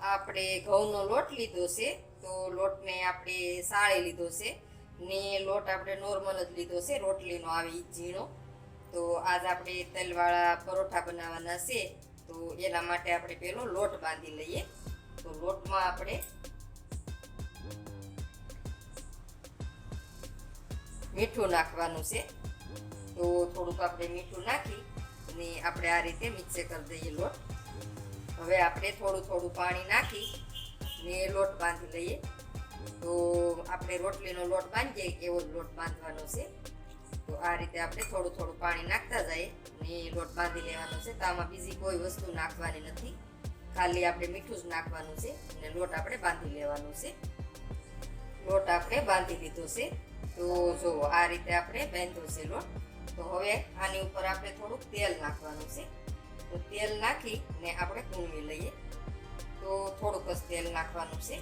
આપણે ઘઉંનો લોટ લીધો છે, તો લોટને આપણે સાળી લીધો છે, ને લોટ આપણે નોર્મલ જ લીધો છે, રોટલીનો આવી ઝીણો. તો આજ આપણે તેલવાળા પરોઠા બનાવવાના છે, તો એના માટે આપણે પહેલો લોટ બાંધી લઈએ. તો લોટમાં આપણે મીઠું નાખવાનું છે. તો થોડુંક આપણે મીઠું નાખી અને આપણે આ રીતે મિક્સ કરી દઈએ લોટ. હવે આપણે થોડું થોડું પાણી નાખી ને લોટ બાંધી લઈએ. તો આપણે રોટલીનો લોટ બાંધીએ, એવો જ લોટ બાંધવાનો છે. તો આ રીતે આપણે થોડું થોડું પાણી નાખતા જઈએ ને લોટ બાંધી લેવાનો છે. તો આમાં બીજી કોઈ વસ્તુ નાખવાની નથી. ખાલી આપણે મીઠું જ નાખવાનું છે અને લોટ આપણે બાંધી લેવાનો છે. લોટ આપણે બાંધી દીધો છે. તો જો આ રીતે આપણે બાંધ્યો છે લોટ. તો હવે આની ઉપર આપણે થોડુંક તેલ નાખવાનું છે. તો તેલ નાખી ને આપણે કૂણવી લઈએ. તો થોડુંક જ તેલ નાખવાનું છે.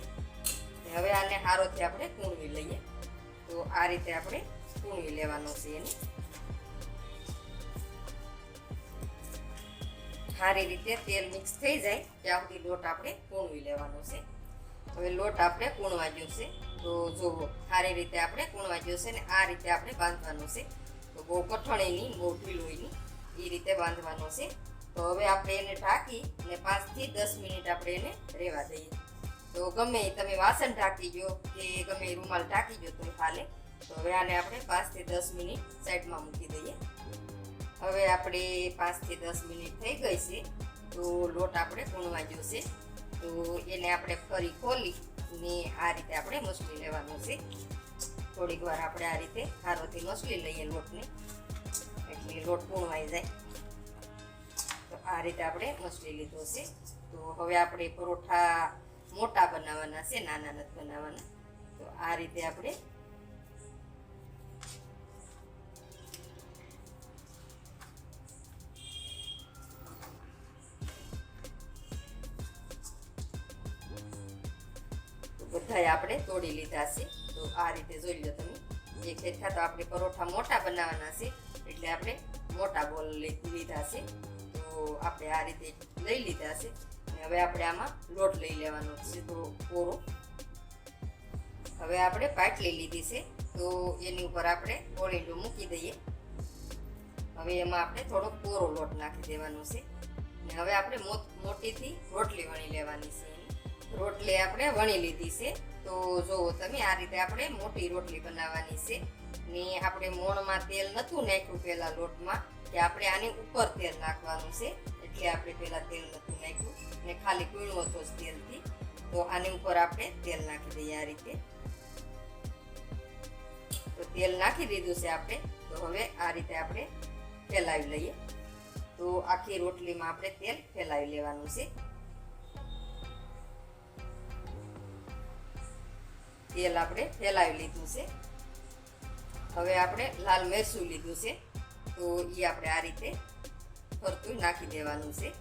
હવે આને હારોથી આપણે કૂણવી લઈએ. તો આ રીતે આપણે કૂણવી લેવાનો છે એને. સારી રીતે તેલ મિક્સ થઈ જાય ત્યાં સુધી લોટ આપણે કૂણવી લેવાનો છે. હવે લોટ આપણે કૂણવા છે. તો જુઓ સારી રીતે આપણે કૂણવા છે ને આ રીતે આપણે બાંધવાનું છે. તો બહુ કઠણ એની બહુ ઢીલું નહીં એ રીતે બાંધવાનો છે. તો હવે આપણે એને ઢાંકી અને પાંચથી દસ મિનિટ આપણે એને રહેવા દઈએ. તો ગમે તમે વાસણ ઢાંકી ગયો કે ગમે રૂમાલ ઢાંકી ગયો તો હાલે, તો હવે આને આપણે પાંચથી દસ મિનિટ સાઈડમાં મૂકી દઈએ. હવે આપણે પાંચથી દસ મિનિટ થઈ ગઈ છે, તો લોટ આપણે કૂણવા જોશે તો એને આપણે ફરી ખોલી ને આ રીતે આપણે મસળી લેવાનું છે. થોડીક વાર આપણે આ રીતે હારોથી મસળી લઈએ લોટને, એટલે લોટ પૂણવાઈ જાય. આ રીતે આપણે મસળી લીધો છે તો હવે આપણે પરોઠા મોટા બનાવવાના છે, નાના નથી બનાવવાના. તો આ રીતે આપણે બધાય આપણે તોડી લીધા છે. તો આ રીતે જોઈ લો તમે. એક હેઠા તો આપણે પરોઠા મોટા બનાવવાના છે, એટલે આપણે મોટા બોલ લીધા છે. આપણે આ રીતે લઈ લીધા છે. હવે આપણે આમાં લોટ લઈ લેવાનો છે થોડો કોરો. હવે આપણે પાટલી લીધી છે, તો એની ઉપર આપણે ગોળીડું મૂકી દઈએ. હવે એમાં આપણે થોડો કોરો લોટ નાખી દેવાનો છે. ને હવે આપણે મોટીથી રોટલી વણી લેવાની છે. રોટલી આપણે વણી લીધી છે, તો જુઓ તમે આ રીતે આપણે મોટી રોટલી બનાવવાની છે. ને આપણે મોણમાં તેલ નહોતું નાખ્યું પહેલાં લોટમાં. કે આપણે આની ઉપર તેલ નાખવાનું છે. એટલે આપણે પહેલાં તેલ નથી નાખ્યું. ને ખાલી કૂણો હતો જ તેલથી. તો આની ઉપર આપણે તેલ નાખી દઈએ આ રીતે. તો તેલ નાખી દીધું છે આપણે. તો હવે આ રીતે આપણે ફેલાવી લઈએ. તો આખી રોટલીમાં આપણે તેલ ફેલાવી લેવાનું છે. તેલ આપણે ફેલાવી લીધું છે. હવે આપણે લાલ મરચું લીધું છે. તો એ આપણે આ રીતે ફરતું નાખી દેવાનું છે.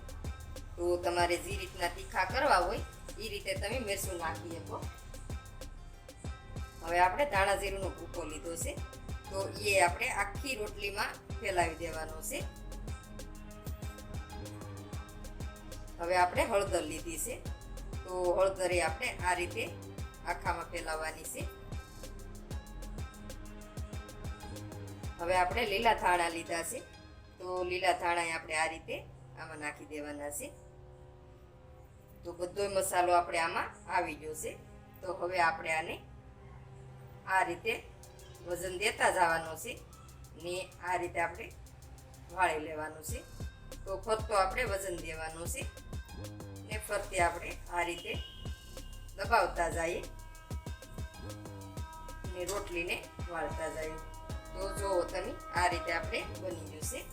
તો તમારે જે રીતના તીખા કરવા હોય એ રીતે તમે મરચું નાખી શકો. હવે આપણે ધાણા જીરુંનો ભૂકો લીધો છે. તો એ આપણે આખી રોટલીમાં ફેલાવી દેવાનો છે. હવે આપણે હળદર લીધી છે. તો હળદર એ આપણે આ રીતે આખામાં ફેલાવવાની છે. હવે આપણે લીલા ધાણા લીધા છે. તો લીલા ધાણા આપણે આ રીતે આમાં નાખી દેવાના છે. તો બધોય મસાલો આપણે આમાં આવી ગયો છે. તો હવે આપણે આને આ રીતે વજન દેતા જવાનો છે ને આ રીતે આપણે વાળી લેવાનું છે. તો ફરતો આપણે વજન દેવાનું છે ને ફરતે આપણે આ રીતે દબાવતા જઈએ ને રોટલીને વાળતા જઈએ. તો જુઓ તમે આ રીતે આપણે બની જશે.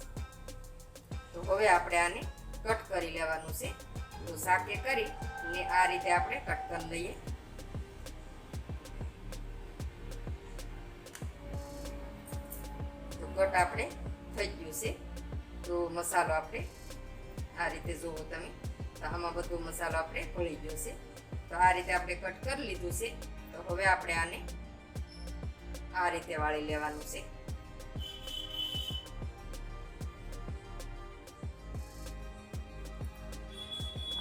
તો હવે આપણે આને કટ કરી લેવાનું છે. તો શાકે કરી, ને આ રીતે આપણે કટ કરી લઈએ. તો કટ આપણે થઈ ગયું છે. તો મસાલો આપણે આ રીતે જુઓ તમે. તો આમાં બધો મસાલો આપણે ભળી ગયો છે. તો આ રીતે આપણે કટ કરી લીધું છે. તો હવે આપણે આને આ રીતે વાળી લેવાનું છે.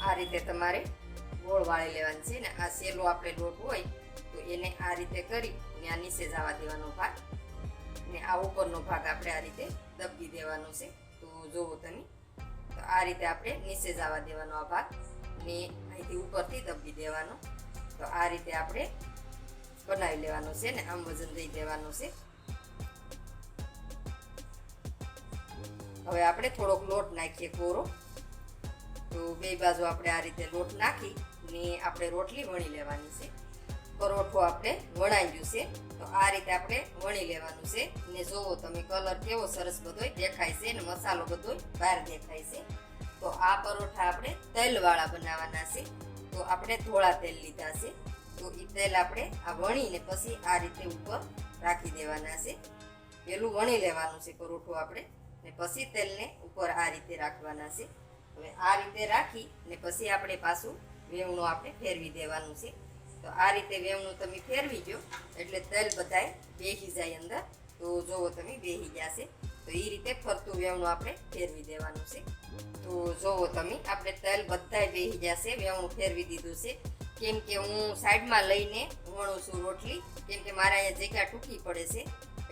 આ રીતે તમારે ગોળ વાળી લેવાની છે ને આ સેલો આપણે લોટ હોય તો એને આ રીતે કરી આ નીચે જવા દેવાનો ભાગ ને આ ઉપરનો ભાગ આપણે આ રીતે દબી દેવાનો છે. તો જોવો તમે, તો આ રીતે આપણે નીચે જવા દેવાનો આ ભાગ ને અહીંથી ઉપરથી દબી દેવાનો. તો આ રીતે આપણે બનાવી લેવાનું છે ને આમ વજન દઈ દેવાનું છે. હવે આપણે થોડોક લોટ નાખીએ કોરો. તો બે બાજુ આપણે આ રીતે લોટ નાખી ને આપણે રોટલી વણી લેવાની છે. પરોઠો આપણે વણાઈ છે. તો આ રીતે આપણે વણી લેવાનું છે. ને જોવો તમે કલર કેવો સરસ બધોય દેખાય છે ને મસાલો બધોય બહાર દેખાય છે. તો આ પરોઠા આપણે તેલવાળા બનાવવાના છે. તો આપણે થોડા તેલ લીધા છે. તો એ તેલ આપણે આ વણીને પછી આ રીતે ઉપર રાખી દેવાના છે. પેલું વણી લેવાનું છે પરોઠું આપણે ને પછી તેલને ઉપર આ રીતે રાખવાના છે. હવે આ રીતે રાખી ને પછી આપણે પાછું વેવણું આપણે ફેરવી દેવાનું છે. તો આ રીતે વેવણું તમે ફેરવી દો એટલે તેલ બધાય બેહી જાય અંદર. તો જોવો તમે બેસી જશે તો એ રીતે ફરતું વેવણું આપણે ફેરવી દેવાનું છે. તો જોવો તમે, આપણે તેલ બધાય બેહી જશે વેવણું ફેરવી દીધું છે. કેમ કે હું સાઈડમાં લઈને વણું છું રોટલી, કેમ કે મારા અહીંયા જગ્યા ટૂંકી પડે છે,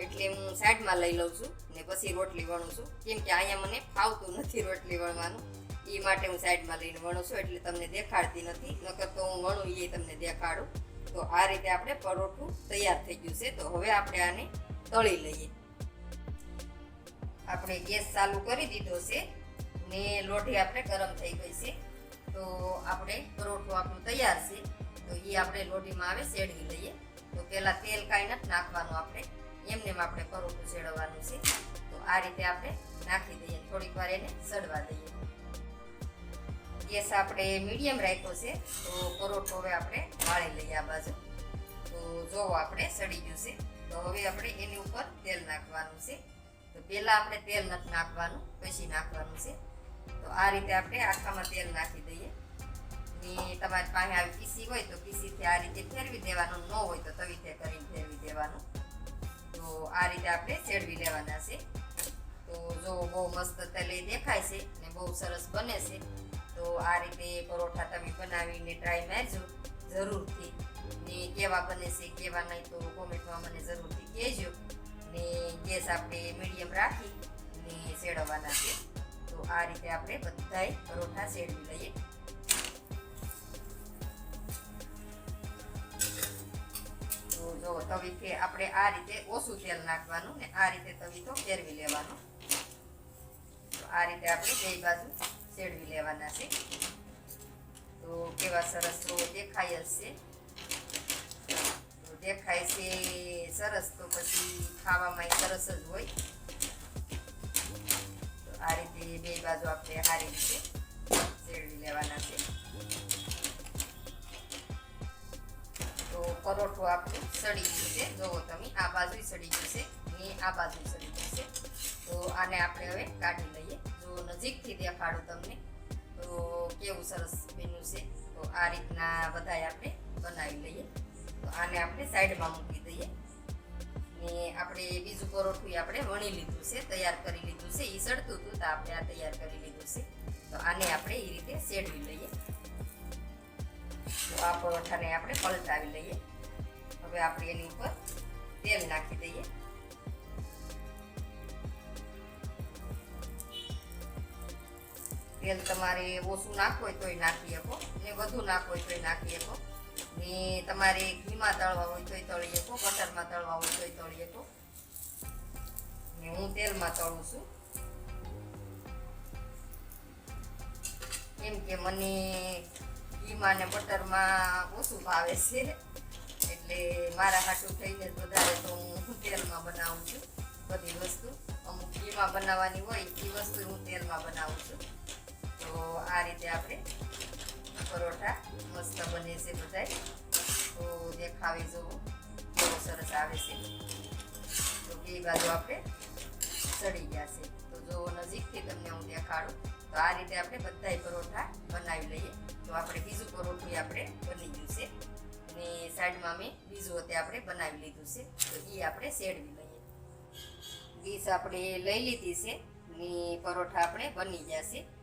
એટલે હું સાઈડમાં લઈ લઉં છું ને પછી રોટલી વણું છું. કેમ કે અહીંયા મને ફાવતું નથી રોટલી વણવાનું, એ માટે હું સાઈડમાં લઈને વણું છું, એટલે તમને દેખાડતી નથી. નકર તો હું વણું એ તમને દેખાડું. તો આ રીતે આપણે પરોઠું તૈયાર થઈ ગયું છે, તો હવે આપણે આને તળી લઈએ. આપણે ગેસ ચાલુ કરી દીધો છે ને લોઢી આપણે ગરમ થઈ ગઈ છે. તો આપણે પરોઠું આપણું તૈયાર છે. તો એ આપણે લોઢીમાં આવે શેડવી લઈએ. તો પહેલાં તેલ કાંઈ નથી નાખવાનું આપણે. એમને આપણે પરોઠું શેડવાનું છે. તો આ રીતે આપણે નાખી દઈએ. થોડીક વાર એને સડવા દઈએ. ગેસ આપણે મીડિયમ રાખ્યો છે. તો પરોઠો હવે આપણે વાળી લઈએ આ બાજુ. તો જોવો આપણે સડી ગયું છે. તો હવે આપણે એની ઉપર તેલ નાખવાનું છે. તો પહેલાં આપણે તેલ નથી નાખવાનું, પછી નાખવાનું છે. તો આ રીતે આપણે આખામાં તેલ નાખી દઈએ. ને તમારી પાસે આવી પીસી હોય તો પીસીથી આ રીતે ફેરવી દેવાનું, ન હોય તો તવીથે કરીને ફેરવી દેવાનું. તો આ રીતે આપણે ચેડવી લેવાના છે. તો જો બહુ મસ્ત તલે દેખાય છે ને બહુ સરસ બને છે, તો આ રીતે પરોઠા તમે બનાવીને ટ્રાય મારજો જરૂરથી. ને કેવા બને છે, કેવા નહીં તો કોમેન્ટમાં મને જરૂરથી કહેજો. ને ગેસ આપણે મીડિયમ રાખી ને ચેડવવાના છે. તો આ રીતે આપણે બધાય પરોઠા શેડવી લઈએ. તો જો તવી કે આપણે આ રીતે ઓછું તેલ નાખવાનું ને આ રીતે તવી તો ફેરવી લેવાનું. તો આ રીતે આપણે બે બાજુ શેડવી લેવાના છે. તો કેવા સરસ તો દેખાય તો દેખાય છે સરસ તો પછી ખાવામાં સરસ જ હોય. આ રીતે બે બાજુ આપણે સારી રીતે શેડવી લેવાના છે. તો પરોઠો આપણું સડી ગયું છે. જુઓ તમે, આ બાજુ સડી ગયું છે, ને આ બાજુ સડી છે. તો આને આપણે હવે કાઢી લઈએ. જો નજીકથી દેખાડું તમને, તો કેવું સરસ બન્યું છે. તો આ રીતના બધાય આપણે બનાવી લઈએ. તો આને આપણે સાઈડમાં મૂકી દઈએ. ને આપણે બીજું પરોઠું આપણે વણી લીધું છે, તૈયાર કરી લીધું છે એ સડતું હતું તો આપણે આ તૈયાર કરી લીધું છે. તો આને આપણે એ રીતે શેડવી લઈએ. તો આ પરોઠાને આપણે પલટાવી લઈએ. હવે આપણે એની ઉપર તેલ નાખી દઈએ. તેલ તમારે ઓછું નાખવું હોય તોય નાખી શકો, ને વધુ નાખવું હોય તોય નાખી શકો. ને તમારે ઘીમાં તળવા હોય તોય તળી શકો, બટરમાં તળવા હોય તોય તળી શકો. ને હું તેલમાં તળું છું. કેમ કે મને ઘીમાં ને બટરમાં ઓછું ભાવે છે, એટલે મારા હાટું થઈને વધારે તો હું તેલમાં બનાવું છું બધી વસ્તુ. અમુક ઘીમાં બનાવવાની હોય એ વસ્તુ હું તેલમાં બનાવું છું. તો આ રીતે આપણે પરોઠા મસ્ત બને છે બધાય. તો દેખાવી જુઓ બહુ સરસ આવે છે. તો બે બાજુ આપણે ચડી ગયા છે. તો જો નજીકથી તમને હું દેખાડું. તો આ રીતે આપણે બધાય પરોઠા બનાવી લઈએ. તો આપણે બીજું પરોઠું આપણે બની ગયું છે. અને સાઈડમાં મેં બીજું અત્યારે આપણે બનાવી લીધું છે. તો એ આપણે શેડવી લઈએ. ડીશ આપણે લઈ લીધી છે. ને પરોઠા આપણે બની ગયા તો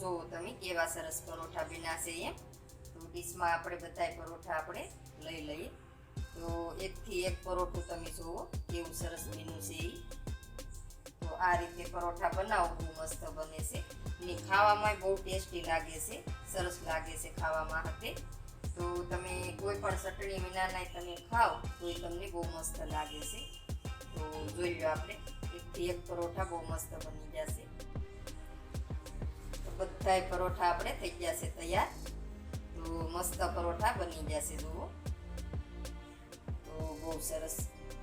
જુઓ તમે કેવા સરસ પરોઠા બનાશે એમ, તો ડીશમાં આપણે બધાય પરોઠા આપણે લઈ લઈએ. તો એકથી એક પરોઠું તમે જુઓ કેવું સરસ બીનું છે એ તો આ રીતે પરોઠા બનાવો, બહુ મસ્ત બને છે. ને ખાવામાં બહુ ટેસ્ટી લાગે છે, સરસ લાગે છે ખાવામાં હાથે. તો તમે કોઈ પણ ચટણી વિનાના તમે ખાઓ તો એ તમને બહુ મસ્ત લાગે છે. તો જોઈ લો આપણે, એકથી એક પરોઠા બહુ મસ્ત બની જશે. બધાય પરોઠા આપણે થઈ જશે તૈયાર. તો મસ્ત પરોઠા બની જશે, જુઓ. તો બહુ સરસ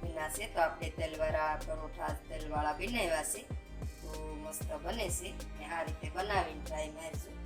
બનાશે તો આપણે તેલવાળા પરોઠા, તેલવાળા બનાવ્યા છે. તો મસ્ત બને છે. આ રીતે બનાવીને ટ્રાય મારશું